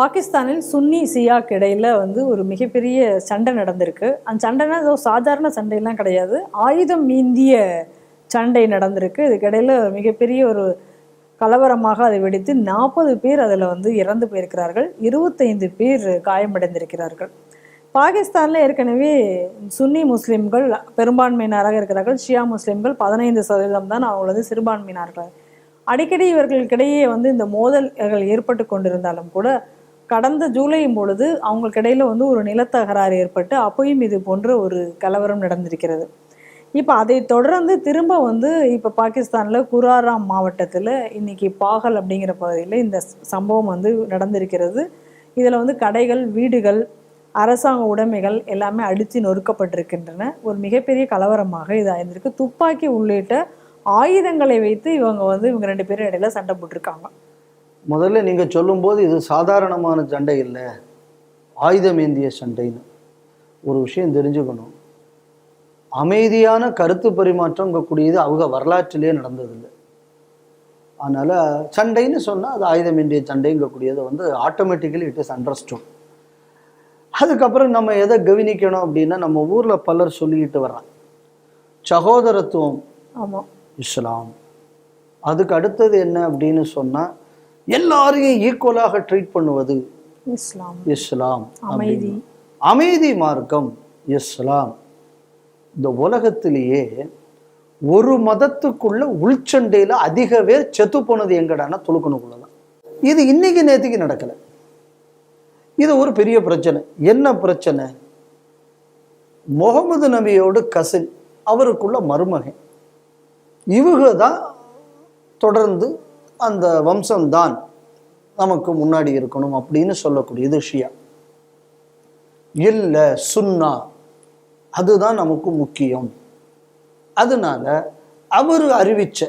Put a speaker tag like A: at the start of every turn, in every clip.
A: பாகிஸ்தானில் சுன்னி சியாக்கு இடையில் வந்து ஒரு மிகப்பெரிய சண்டை நடந்திருக்கு. அந்த சண்டைனா ஏதோ சாதாரண சண்டையெல்லாம் கிடையாது. ஆயுதம் மீந்திய சண்டை நடந்திருக்கு. இதுக்கிடையில் மிகப்பெரிய ஒரு கலவரமாக அதை வெடித்து நாற்பது பேர் அதில் வந்து இறந்து போயிருக்கிறார்கள். இருபத்தைந்து பேர் காயமடைந்திருக்கிறார்கள். பாகிஸ்தானில் ஏற்கனவே சுன்னி முஸ்லீம்கள் பெரும்பான்மையினராக இருக்கிறார்கள். ஷியா முஸ்லீம்கள் பதினைந்து சதவீதம் தான் அவங்க வந்து சிறுபான்மையினர்கள். அடிக்கடி இவர்களுக்கிடையே வந்து இந்த மோதல்கள் ஏற்பட்டு கொண்டிருந்தாலும் கூட கடந்த ஜூலையும் பொழுது அவங்களுக்கு இடையில வந்து ஒரு நிலத்தகராறு ஏற்பட்டு அப்பயும் இது போன்ற ஒரு கலவரம் நடந்திருக்கிறது. இப்போ அதை தொடர்ந்து திரும்ப வந்து இப்போ பாகிஸ்தானில் குராராம் மாவட்டத்தில் இன்னைக்கு பாகல் அப்படிங்கிற பகுதியில் இந்த சம்பவம் வந்து நடந்திருக்கிறது. இதில் வந்து கடைகள் வீடுகள் அரசாங்க உடைமைகள் எல்லாமே அடித்து நொறுக்கப்பட்டிருக்கின்றன. ஒரு மிகப்பெரிய கலவரமாக இது ஆயிருந்திருக்கு துப்பாக்கி உள்ளிட்ட ஆயுதங்களை வைத்து இவங்க வந்து இவங்க ரெண்டு பேரும் இடையில சண்டை போட்டிருக்காங்க.
B: முதல்ல நீங்கள் சொல்லும்போது இது சாதாரணமான சண்டை இல்லை. ஆயுதம் ஏந்திய சண்டைன்னு. ஒரு விஷயம் தெரிஞ்சுக்கணும். அமைதியான கருத்து பரிமாற்றங்கக்கூடியது அவங்க வரலாற்றிலே நடந்ததில்லை. அதனால் சண்டைன்னு சொன்னால் அது ஆயுதம் ஏந்திய சண்டைங்கக்கூடியது வந்து ஆட்டோமேட்டிக்கலி இட் இஸ் அண்டர்ஸ்டுட் அதுக்கப்புறம் நம்ம எதை கவனிக்கணும் அப்படின்னா நம்ம ஊரில் பலர் சொல்லிக்கிட்டு வர்றாங்க. சகோதரத்துவம்
A: ஆமா.
B: இஸ்லாம். அதுக்கு அடுத்தது என்ன அப்படின்னு சொன்னால் எல்லாரையும் ஈக்குவலாக ட்ரீட் பண்ணுவது
A: இஸ்லாம்.
B: இஸ்லாம்
A: அமைதி.
B: அமைதி மார்க்கம் இஸ்லாம். இந்த உலகத்திலேயே ஒரு மதத்துக்குள்ள உள்சண்டையில அதிக பேர் செத்து போனது எங்கடான்னா துளுக்கணுக்குள்ள தான் இது இன்னைக்கு நேத்துக்கு நடக்கல. இது ஒரு பெரிய பிரச்சனை. என்ன பிரச்சனை? முகமது நபியோட கசின் அவருக்குள்ள மருமகன். இவங்க தான் தொடர்ந்து அந்த வம்சம்தான் நமக்கு முன்னாடி இருக்கணும் அப்படின்னு சொல்லக்கூடியது ஷியா. இல்லை சுன்னா. அதுதான் நமக்கு முக்கியம். அதனால அவர் அறிவிச்ச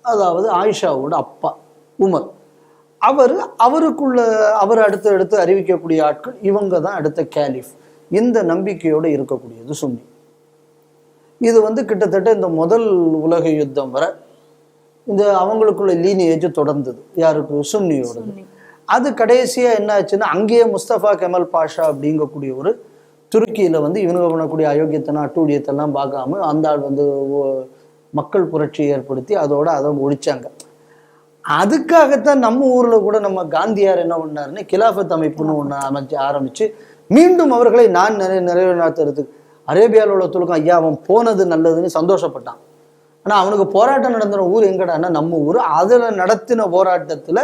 B: அதாவது ஆயிஷாவோட அப்பா உமர் அவர் அவருக்குள்ள அவர் அடுத்து அடுத்து அறிவிக்கக்கூடிய ஆட்கள் இவங்க தான் அடுத்த கேலிஃப். இந்த நம்பிக்கையோடு இருக்கக்கூடியது சுன்னி. இது வந்து கிட்டத்தட்ட இந்த முதல் உலக யுத்தம் வரை இந்த அவங்களுக்குள்ள லீனியேஜ் தொடர்ந்தது. யாருக்கு? சுன்னியோடது அது கடைசியா என்ன ஆச்சுன்னா அங்கேயே முஸ்தபா கெமல் பாஷா அப்படிங்கக்கூடிய ஒரு துருக்கியில வந்து இவனுங்க பண்ணக்கூடிய அயோக்கியத்தனம் அட்டூழியத்தெல்லாம் பார்க்காம அந்த ஆள் வந்து மக்கள் புரட்சி ஏற்படுத்தி அதோட அதை ஒழிச்சாங்க. அதுக்காகத்தான் நம்ம ஊர்ல கூட நம்ம காந்தியார் என்ன பண்ணாருன்னு கிலாஃபத் அமைப்புன்னு ஒன்று அமைச்சு ஆரம்பிச்சு மீண்டும் அவர்களை நான் நிறை நிறைவேறாத்துறதுக்கு அரேபியாவில் உள்ள துலுக்கம் ஐயா அவன் போனது நல்லதுன்னு சந்தோஷப்பட்டான். ஆனால் அவனுக்கு போராட்டம் நடந்தின ஊர் எங்கடான்னா நம்ம ஊர். அதில் நடத்தின போராட்டத்தில்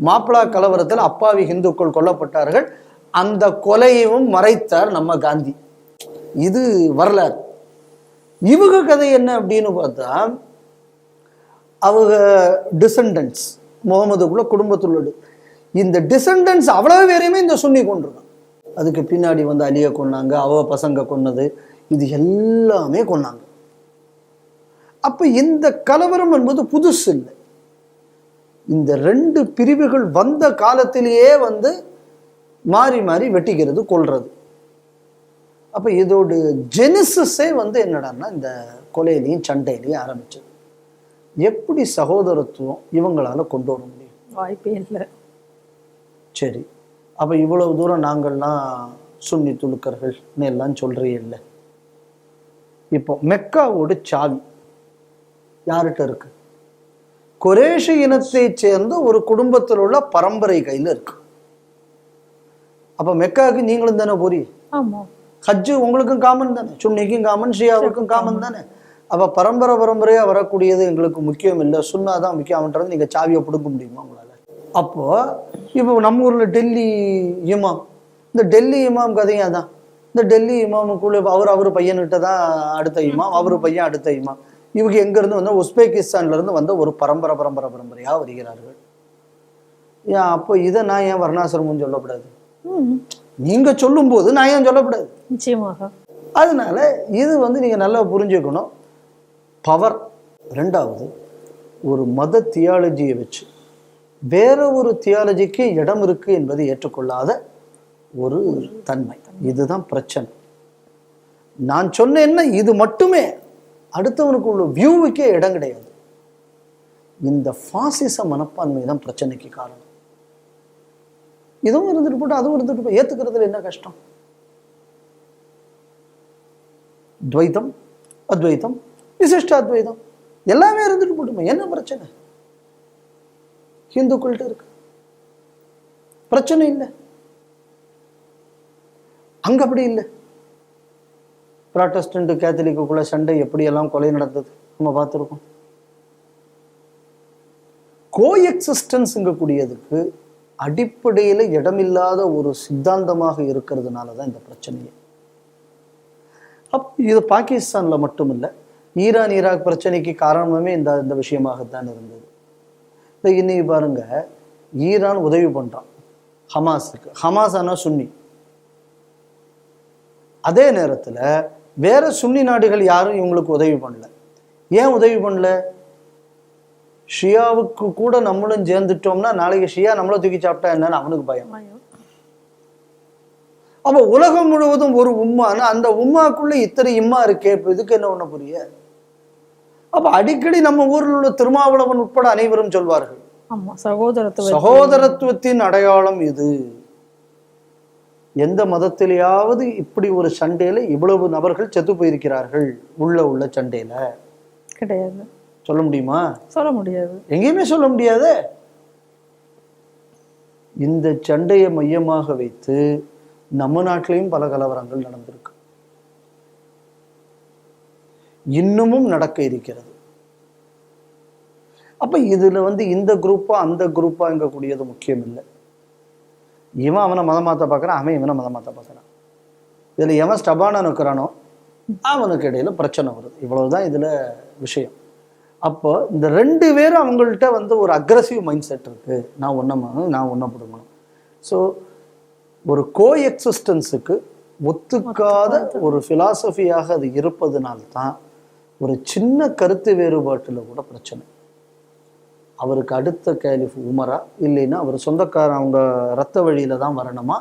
B: மாப்பிளா கலவரத்தில் அப்பாவி இந்துக்கள் கொல்லப்பட்டார்கள். அந்த கொலையையும் மறைத்தார் நம்ம காந்தி. இது வரலாறு. இவங்க கதை என்ன அப்படின்னு பார்த்தா அவங்க டிசண்டன்ஸ் முகமதுக்குள்ள குடும்பத்துள்ளது இந்த டிசண்டன்ஸ் அவ்வளோ பேரையுமே இந்த சுண்ணி கொண்டிருக்கான் அதுக்கு பின்னாடி வந்து அலியை கொன்னாங்க அவ பசங்க கொன்னது இது எல்லாமே கொன்னாங்க. அப்ப இந்த கலவரம் என்பது புதுசு இல்லை. இந்த ரெண்டு பிரிவுகள் வந்த காலத்திலேயே வந்து மாறி மாறி வெட்டிக்கிறது கொல்றது. அப்ப இதோட ஜெனிசஸே வந்து என்னடான்னா இந்த கொலையிலையும் சண்டையிலையும் ஆரம்பிச்சது. எப்படி சகோதரத்துவம் இவங்களால கொண்டு வர முடியும்?
A: வாய்ப்பே இல்லை.
B: சரி அப்ப இவ்வளவு தூரம் நாங்கள்லாம் சுன்னி துலுக்கர்கள்னு எல்லாம் சொல்றீல்ல இப்போ மெக்காவோட சாவி. யார்கிட்ட இருக்கு? குரேஷி இனத்தை சேர்ந்த ஒரு குடும்பத்தில் உள்ள பரம்பரை கையில இருக்கு. அப்ப மெக்காவுக்கு நீங்களும் தானே போறீ? ஹஜ்ஜு உங்களுக்கும் காமன் தானே? சுன்னிக்கும் காமன் ஷியாவுக்கும் காமன் தானே? அப்ப பரம்பரை பரம்பரையா வரக்கூடியது எங்களுக்கு முக்கியம் இல்லை. சுன்னா தான் முக்கியம்ன்றது நீங்க சாவியை பிடுங்க முடியுமா உங்களால? அப்போ இப்போ நம்ம ஊர்ல டெல்லி இமாம். இந்த டெல்லி இமாம் கதையும் அதான். இந்த டெல்லி இமாமுக்குள்ள அவர் அவர் பையன்கிட்ட தான் அடுத்த இமாம். அவர் பையன் அடுத்த இமாம். இவங்க எங்க இருந்து வந்தா உஸ்பெகிஸ்தான்ல இருந்து வந்த ஒரு பரம்பரை பரம்பரை பரம்பரையா வருகிறார்கள். ஏன் அப்போ இதை நான் ஏன் வர்ணாசிரமம் சொல்லக்கூடாது?
A: ம்.
B: நீங்க சொல்லும்போது நான் ஏன் சொல்லக்கூடாது?
A: நிச்சயமாக.
B: அதனால இது வந்து நீங்க நல்லா புரிஞ்சுக்கணும். பவர் ரெண்டாவது ஒரு மத தியாலஜியை வச்சு வேற ஒரு தியாலஜிக்கு இடம் இருக்கு என்பதை ஏற்றுக்கொள்ளாத ஒரு தன்மை. இதுதான் பிரச்சனை. நான் சொன்னேன்னா இது மட்டுமே. அடுத்தவனுக்கு உள்ள வியூவுக்கே இடம் கிடையாது. இந்த பாசிச மனப்பான்மை தான் பிரச்சனைக்கு காரணம். இதுவும் இருந்துட்டு போட்டு அதுவும் இருந்துட்டு போய் ஏத்துக்கிறதுல என்ன கஷ்டம்? துவைத்தம் அத்வைத்தம் விசிஷ்டாத்வைதம் எல்லாமே இருந்துட்டு போட்டுமா என்ன பிரச்சனை? ஹிந்துக்கள்கிட்ட இருக்கு. பிரச்சனை இல்லை. அங்க அப்படி இல்லை. ப்ராட்டஸ்டண்ட்டு கேத்தலிக்குள்ளே சண்டை எப்படியெல்லாம் கொலை நடந்தது? நம்ம பார்த்துருக்கோம். கோ கூடியதுக்கு அடிப்படையில் இடமில்லாத ஒரு சித்தாந்தமாக இருக்கிறதுனால தான் இந்த பிரச்சனையே. அப் இது பாகிஸ்தான்ல மட்டுமில்லை ஈரான் ஈராக் பிரச்சனைக்கு காரணமே இந்த இந்த விஷயமாகத்தான் இருந்தது. இந்த இன்னைக்கு பாருங்க ஈரான் உதவி பண்றான் ஹமாஸுக்கு. ஹமாஸ் ஆனா சுன்னி. அதே நேரத்துல வேற சுன்னி நாடுகள் யாரும் இவங்களுக்கு உதவி பண்ணல. ஏன் உதவி பண்ணல? ஷியாவுக்கு கூட நம்மளும் சேர்ந்துட்டோம்னா நாளைக்கு ஷியா நம்மள தூக்கி சாப்பிட்டா என்னன்னு அவனுக்கு பயம். அப்ப உலகம் முழுவதும் ஒரு உம்மான்னு அந்த உம்மாக்குள்ள இத்தனை இம்மா இருக்கே இப்ப இதுக்கு என்ன ஒண்ணு புரிய? அப்ப அடிக்கடி நம்ம ஊரில் உள்ள திருமாவளவன் உட்பட அனைவரும் சொல்வார்கள். சகோதரத்துவத்தின் அடையாளம் இது. எந்த மதத்திலேயாவது இப்படி ஒரு சண்டையில இவ்வளவு நபர்கள் செத்து போயிருக்கிறார்கள் உள்ள உள்ள சண்டையில?
A: கிடையாது.
B: சொல்ல முடியுமா?
A: சொல்ல முடியாது.
B: எங்கேயுமே சொல்ல முடியாதே. இந்த சண்டையை மையமாக வைத்து நம்ம நாட்டிலையும் பல கலவரங்கள் நடந்திருக்கு. இன்னமும் நடக்க இருக்கிறது. அப்ப இதுல வந்து இந்த குரூப்பா அந்த குரூப்பாங்கக்கூடியது முக்கியம் இல்லை இவன் அவனை மதம் மாற்ற பார்க்குறான் அவன் இவனை மதம் மாற்ற பார்க்குறான். இதில் எவன் ஸ்டபானா இருக்கிறானோ அவனுக்கு இடையில் பிரச்சனை வருது. இவ்வளவுதான் இதில் விஷயம். அப்போ இந்த ரெண்டு பேரும் அவங்கள்ட்ட வந்து ஒரு அக்ரஸிவ் மைண்ட் செட் இருக்கு. நான் ஒன்றை நான் ஒன்றை பிடுங்கணும். ஸோ ஒரு கோ எக்ஸிஸ்டன்ஸுக்கு ஒத்துக்காத ஒரு ஃபிலாசபியாக அது இருப்பதனால்தான் ஒரு சின்ன கருத்து வேறுபாட்டில் கூட பிரச்சனை. அவருக்கு அடுத்த கேலிஃப் உமரா இல்லைன்னா அவர் சொந்தக்காரன் அவங்க ரத்த வழியில தான் வரணுமா?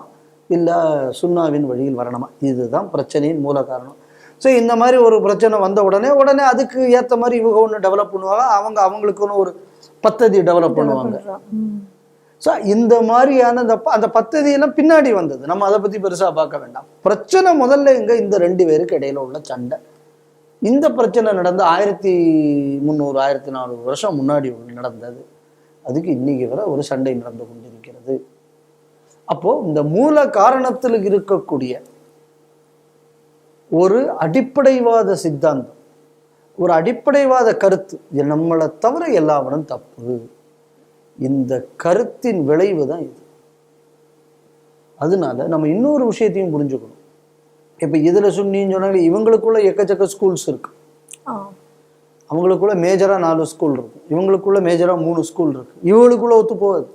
B: இல்லை சுன்னாவின் வழியில் வரணுமா? இதுதான் பிரச்சனையின் மூல காரணம். ஸோ இந்த மாதிரி ஒரு பிரச்சனை வந்த உடனே உடனே அதுக்கு ஏற்ற மாதிரி இவங்க ஒன்று டெவலப் பண்ணுவாங்க. அவங்க அவங்களுக்குன்னு ஒரு பத்ததி டெவலப் பண்ணுவாங்க. ஸோ இந்த மாதிரியான அந்த அந்த பத்ததியெல்லாம் பின்னாடி வந்தது. நம்ம அதை பற்றி பெருசாக பார்க்க வேண்டாம். பிரச்சனை முதல்ல எங்க இந்த ரெண்டு பேருக்கு இடையில உள்ள சண்டை. இந்த பிரச்சனை நடந்து ஆயிரத்தி முந்நூறு ஆயிரத்தி நானூறு வருஷம் முன்னாடி நடந்தது. அதுக்கு இன்னைக்கு வரை ஒரு சண்டை நடந்து கொண்டிருக்கிறது. அப்போ இந்த மூல காரணத்தில் இருக்கக்கூடிய ஒரு அடிப்படைவாத சித்தாந்தம் ஒரு அடிப்படைவாத கருத்து இது நம்மளை தவிர எல்லாவனும் தப்பு. இந்த கருத்தின் விளைவு தான் இது. அதனால நம்ம இன்னொரு விஷயத்தையும் புரிஞ்சுக்கணும். இப்போ இதுல சுன்னின்னு சொன்னாங்க இவங்களுக்குள்ள எக்கச்சக்க ஸ்கூல்ஸ் இருக்கு. அவங்களுக்குள்ள மேஜரா நாலு ஸ்கூல் இருக்கும் இவங்களுக்குள்ள மேஜரா மூணு ஸ்கூல் இருக்கு. இவங்களுக்குள்ள ஒத்து போகாது.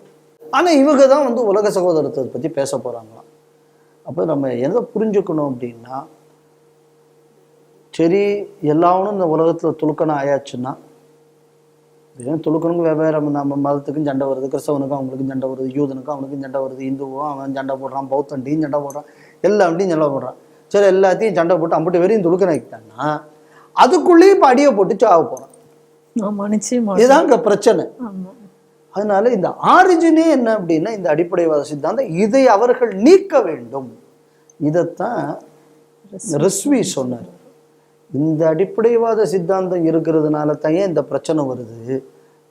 B: ஆனா இவங்க தான் வந்து உலக சகோதரத்தை பத்தி பேச போறாங்களாம். அப்போ நம்ம எதை புரிஞ்சுக்கணும் அப்படின்னா சரி எல்லாவனும் இந்த உலகத்துல துலுக்கணும் ஆயாச்சுன்னா வெறும் துலுக்கணுக்கு வெவ்வேறு நம்ம மதத்துக்கும் சண்டை வருது கிறிஸ்தவனுக்கும் அவங்களுக்கும் சண்டை வருது யூதனுக்கும் அவனுக்கும் சண்டை வருது இந்துவும் அவன் சண்டை போடுறான் பௌத்தன்டையும் சண்டை போடுறான் எல்லாவன்ட்டையும் சண்டை போடுறான். சரி எல்லாத்தையும் சண்டை போட்டு அம்பிட்டு வெறியும் துலுக்கணும் ஆக்கிட்டான்னா அதுக்குள்ளேயும் இப்போ அடியை போட்டு சாவ போகிறான் இதுதான் இங்க பிரச்சனை. அதனால இந்த ஆரிஜினே என்ன அப்படின்னா இந்த அடிப்படைவாத சித்தாந்தம் இதை அவர்கள் நீக்க வேண்டும். இதைத்தான் ரிஸ்வி சொன்னார். இந்த அடிப்படைவாத சித்தாந்தம் இருக்கிறதுனால தான் ஏன் இந்த பிரச்சனை வருது?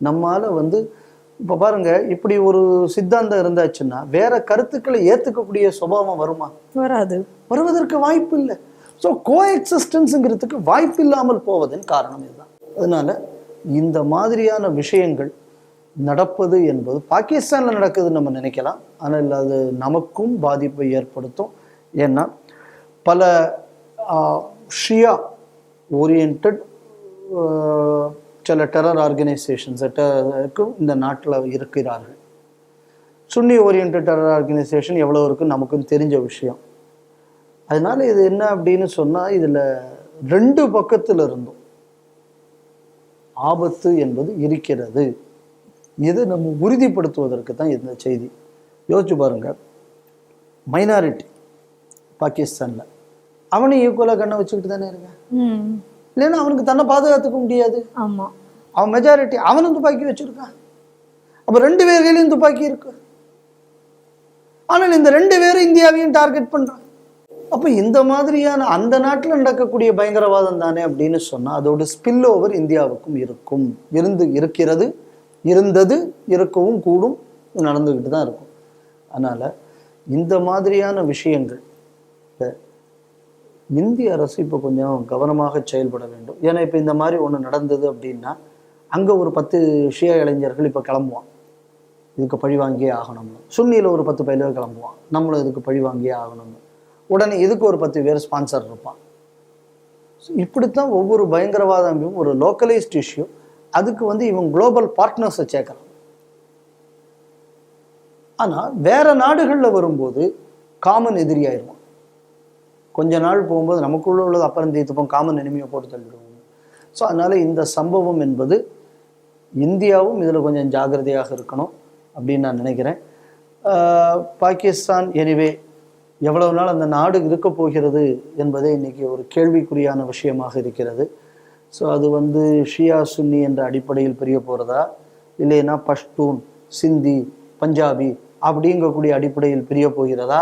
B: நம்மால வந்து இப்போ பாருங்க இப்படி ஒரு சித்தாந்தம் இருந்தாச்சுன்னா வேற கருத்துக்களை ஏத்துக்கக்கூடிய சுபாவம் வருமா?
A: வராது.
B: வருவதற்கு வாய்ப்பு இல்லை ஸோ கோ எக்ஸிஸ்டன்ஸுங்கிறதுக்கு வாய்ப்பு இல்லாமல் போவதன் காரணம் இதுதான். அதனால இந்த மாதிரியான விஷயங்கள் நடப்பது என்பது பாகிஸ்தானில் நடக்குதுன்னு நம்ம நினைக்கலாம். ஆனால் அது நமக்கும் பாதிப்பை ஏற்படுத்தும். ஏன்னா பல ஷியா ஓரியன்ட் சில டெரர் ஆர்கனைசேஷன்ஸுக்கும் இந்த நாட்டில் இருக்கிறார்கள். சுன்னி ஓரியன்ட் டெரர் ஆர்கனைசேஷன் எவ்வளோ இருக்குன்னு நமக்கும் தெரிஞ்ச விஷயம். அதனால இது என்ன அப்படின்னு சொன்னா இதுல ரெண்டு பக்கத்துல இருந்தும் ஆபத்து என்பது இருக்கிறது. இதை நம்ம உறுதிப்படுத்துவதற்கு தான் இந்த செய்தி. யோசிச்சு பாருங்க. மைனாரிட்டி பாகிஸ்தான்ல. அவனும் ஈக்குவலாக கண்ணை வச்சுக்கிட்டு தானே இருக்கான். இல்லைன்னா அவனுக்கு தன்னை பாதுகாத்துக்க முடியாது.
A: ஆமா.
B: அவன் மெஜாரிட்டி அவனும் துப்பாக்கி வச்சிருக்கான். அப்ப ரெண்டு பேர் கையிலையும் துப்பாக்கி இருக்கு. ஆனால் இந்த ரெண்டு பேரும் இந்தியாவையும் டார்கெட் பண்றாங்க. அப்போ இந்த மாதிரியான அந்த நாட்டில் நடக்கக்கூடிய பயங்கரவாதம் தானே அப்படின்னு சொன்னால் அதோட ஸ்பில் ஓவர் இந்தியாவுக்கும் இருக்கும். இருந்து இருக்கிறது இருந்தது இருக்கவும் கூடும் நடந்துக்கிட்டு தான் இருக்கும். அதனால் இந்த மாதிரியான விஷயங்கள் இந்திய அரசு இப்போ கொஞ்சம் கவனமாக செயல்பட வேண்டும். ஏன்னா இப்போ இந்த மாதிரி ஒன்று நடந்தது அப்படின்னா அங்கே ஒரு பத்து ஷியா இளைஞர்கள் இப்போ கிளம்புவான். இதுக்கு பழி வாங்கியே ஆகணும்னு. சுன்னியில் ஒரு பத்து பயில கிளம்புவான். நம்மளும் இதுக்கு பழி வாங்கியே ஆகணும்னு. உடனே இதுக்கு ஒரு பத்து பேர் ஸ்பான்சர் இருப்பான் இப்படித்தான் ஒவ்வொரு பயங்கரவாத அமைப்பும் ஒரு லோக்கலைஸ்ட் இஷ்யூ அதுக்கு வந்து இவங்க குளோபல் பார்ட்னர்ஸை சேர்க்கலாம் ஆனால் வேற நாடுகளில் வரும்போது காமன் எதிரியாயிருவான் கொஞ்ச நாள் போகும்போது நமக்குள்ள உள்ளது அப்புறம் தீர்த்துப்போம் காமன் எனிமையை போட்டு தள்ளிடுவோம் ஸோ அதனால இந்த சம்பவம் என்பது இந்தியாவும் இதில் கொஞ்சம் ஜாக்கிரதையாக இருக்கணும் அப்படின்னு நான் நினைக்கிறேன். பாகிஸ்தான் எனிவே எவ்வளவு நாள் அந்த நாடு இருக்க போகிறது என்பதே இன்னைக்கு ஒரு கேள்விக்குறியான விஷயமாக இருக்கிறது. ஸோ அது வந்து ஷியா சுன்னி என்ற அடிப்படையில் பிரிய போகிறதா இல்லைன்னா பஷ்டூன் சிந்தி பஞ்சாபி அப்படிங்கக்கூடிய அடிப்படையில் பிரிய போகிறதா?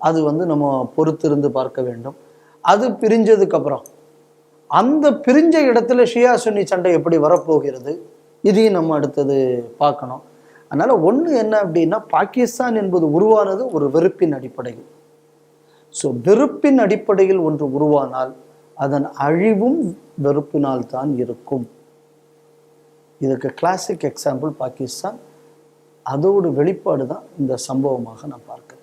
B: அது வந்து நம்ம பொறுத்திருந்து பார்க்க வேண்டும். அது பிரிஞ்சதுக்கப்புறம் அந்த பிரிஞ்ச இடத்துல ஷியா சுன்னி சண்டை எப்படி வரப்போகிறது? இதையும் நம்ம அடுத்தது பார்க்கணும். அதனால் ஒன்று என்ன அப்படின்னா பாகிஸ்தான் என்பது உருவானது ஒரு வெறுப்பின் அடிப்படையில். ஸோ வெறுப்பின் அடிப்படையில் ஒன்று உருவானால் அதன் அழிவும் வெறுப்பினால் தான் இருக்கும். இதுக்கு கிளாசிக் எக்ஸாம்பிள் பாகிஸ்தான். அதோடு வெளிப்பாடு தான் இந்த சம்பவமாக நான் பார்க்கிறேன்.